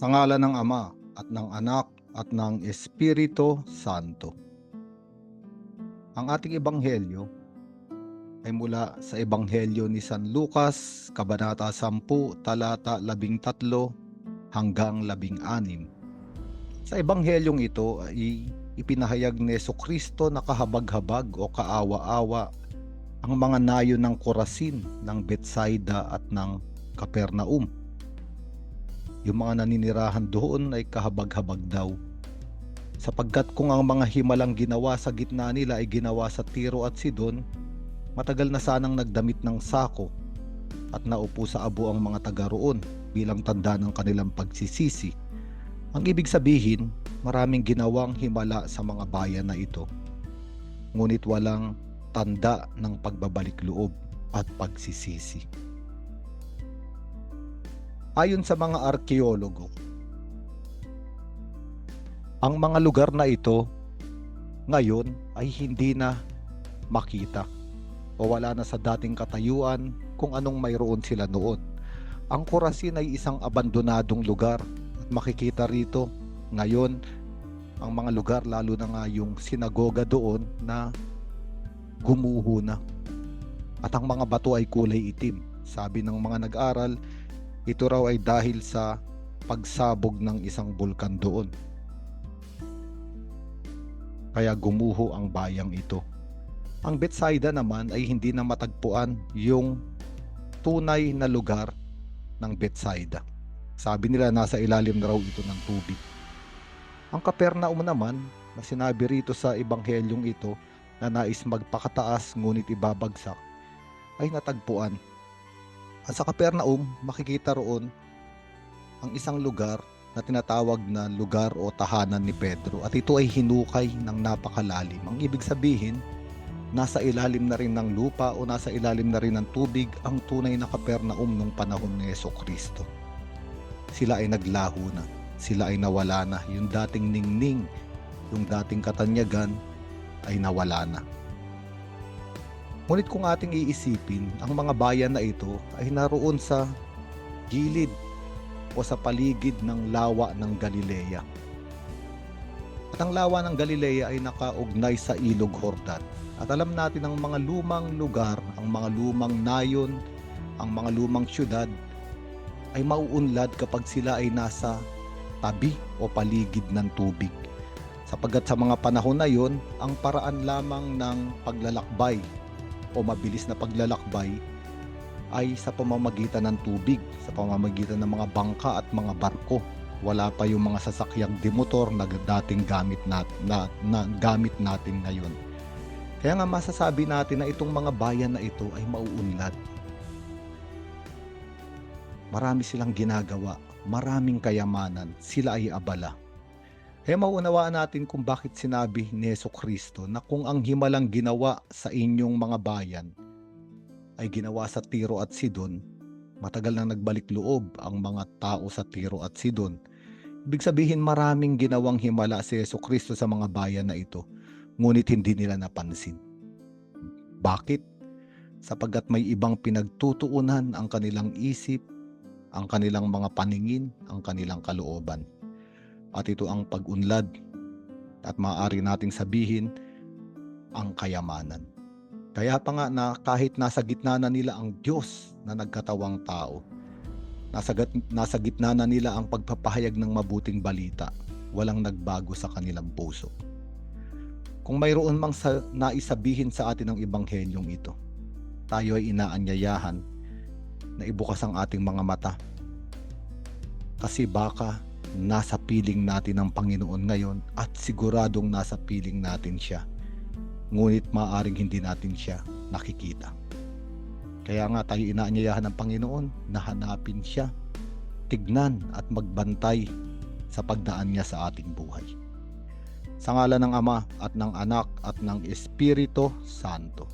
Sa ngala ng Ama at ng Anak at ng Espiritu Santo. Ang ating ebanghelyo ay mula sa ebanghelyo ni San Lucas, kabanata 10, talata 13 hanggang 16. Sa ebanghelyong ito ay ipinahayag ni Yeso Kristo na kahabag-habag o kaawa-awa ang mga nayo ng Korasin, ng Betsaida at ng Kapernaum. Yung mga naninirahan doon ay kahabag-habag daw. Sapagkat kung ang mga himalang ginawa sa gitna nila ay ginawa sa Tiro at Sidon, matagal na sanang nagdamit ng sako at naupo sa abo ang mga taga roon bilang tanda ng kanilang pagsisisi. Ang ibig sabihin, maraming ginawang himala sa mga bayan na ito. Ngunit walang tanda ng pagbabalik loob at pagsisisi. Ayon sa mga arkeologo, ang mga lugar na ito ngayon ay hindi na makita o wala na sa dating katayuan kung anong mayroon sila noon. Ang Corazin ay isang abandonadong lugar at makikita rito ngayon ang mga lugar lalo na nga yung sinagoga doon na gumuho na. At ang mga bato ay kulay itim. Sabi ng mga nag-aral, ito raw ay dahil sa pagsabog ng isang bulkan doon. Kaya gumuho ang bayang ito. Ang Betsaida naman ay hindi na matagpuan yung tunay na lugar ng Betsaida. Sabi nila nasa ilalim na raw ito ng tubig. Ang Kapernaum naman na sinabi rito sa ebanghelyong ito na nais magpakataas ngunit ibabagsak ay natagpuan. At sa Kapernaum makikita roon ang isang lugar na tinatawag na lugar o tahanan ni Pedro at ito ay hinukay ng napakalalim. Ang ibig sabihin, nasa ilalim na rin ng lupa o nasa ilalim na rin ng tubig ang tunay na Kapernaum nung panahon ni Yeso Kristo. Sila ay naglaho na, sila ay nawala na, yung dating ningning, yung dating katanyagan ay nawala na. Ngunit kung ating iisipin, ang mga bayan na ito ay naroon sa gilid o sa paligid ng lawa ng Galilea. At ang lawa ng Galilea ay nakaugnay sa ilog Hordan. At alam natin ang mga lumang lugar, ang mga lumang nayon, ang mga lumang syudad ay mauunlad kapag sila ay nasa tabi o paligid ng tubig. Sapagkat sa mga panahon na yon, ang paraan lamang ng paglalakbay o mabilis na paglalakbay ay sa pamamagitan ng tubig, sa pamamagitan ng mga bangka at mga barko. Wala pa yung mga sasakyang dimotor na dating gamit nat, na, na gamit natin ngayon. Kaya nga masasabi natin na itong mga bayan na ito ay mauunlad. Marami silang ginagawa, maraming kayamanan, sila ay abala. Kaya mauunawaan natin kung bakit sinabi ni Yeso Kristo na kung ang himalang ginawa sa inyong mga bayan ay ginawa sa Tiro at Sidon, matagal na nagbalik loob ang mga tao sa Tiro at Sidon. Ibig sabihin maraming ginawang himala si Yeso Kristo sa mga bayan na ito, ngunit hindi nila napansin. Bakit? Sapagkat may ibang pinagtutuunan ang kanilang isip, ang kanilang mga paningin, ang kanilang kalooban. At ito ang pag-unlad at maaari nating sabihin ang kayamanan. Kaya pa nga na kahit nasa gitna na nila ang Diyos na nagkatawang tao, nasa, nasa gitna na nila ang pagpapahayag ng mabuting balita, walang nagbago sa kanilang puso. Kung mayroon mang sa, naisabihin sa atin ng ebanghelyong ito, tayo ay inaanyayahan na ibukas ang ating mga mata. Kasi baka nasa piling natin ang Panginoon ngayon at siguradong nasa piling natin siya ngunit maaring hindi natin siya nakikita. Kaya nga tayo inaanyayahan ng Panginoon na hanapin siya, tignan at magbantay sa pagdaan niya sa ating buhay. Sa ngala ng Ama at ng Anak at ng Espiritu Santo.